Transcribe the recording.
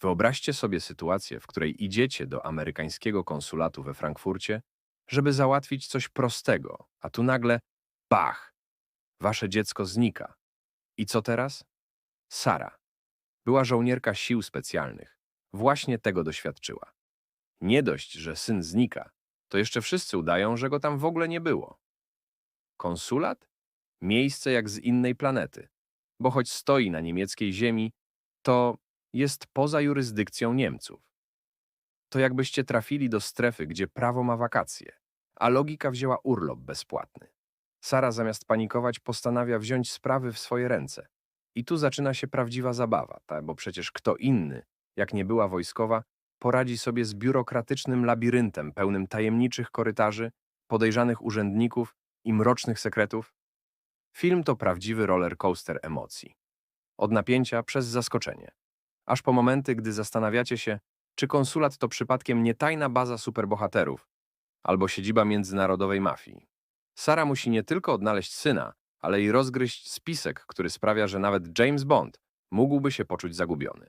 Wyobraźcie sobie sytuację, w której idziecie do amerykańskiego konsulatu we Frankfurcie, żeby załatwić coś prostego, a tu nagle bach! Wasze dziecko znika. I co teraz? Sara. Była żołnierka sił specjalnych. Właśnie tego doświadczyła. Nie dość, że syn znika, to jeszcze wszyscy udają, że go tam w ogóle nie było. Konsulat? Miejsce jak z innej planety. Bo choć stoi na niemieckiej ziemi, to jest poza jurysdykcją Niemców. To jakbyście trafili do strefy, gdzie prawo ma wakacje, a logika wzięła urlop bezpłatny. Sara zamiast panikować postanawia wziąć sprawy w swoje ręce. I tu zaczyna się prawdziwa zabawa, tak? bo przecież kto inny, jak nie była wojskowa, poradzi sobie z biurokratycznym labiryntem pełnym tajemniczych korytarzy, podejrzanych urzędników i mrocznych sekretów? Film to prawdziwy roller coaster emocji. Od napięcia przez zaskoczenie. Aż po momenty, gdy zastanawiacie się, czy konsulat to przypadkiem nie tajna baza superbohaterów albo siedziba międzynarodowej mafii. Sara musi nie tylko odnaleźć syna, ale i rozgryźć spisek, który sprawia, że nawet James Bond mógłby się poczuć zagubiony.